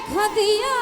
দেখা দিয়া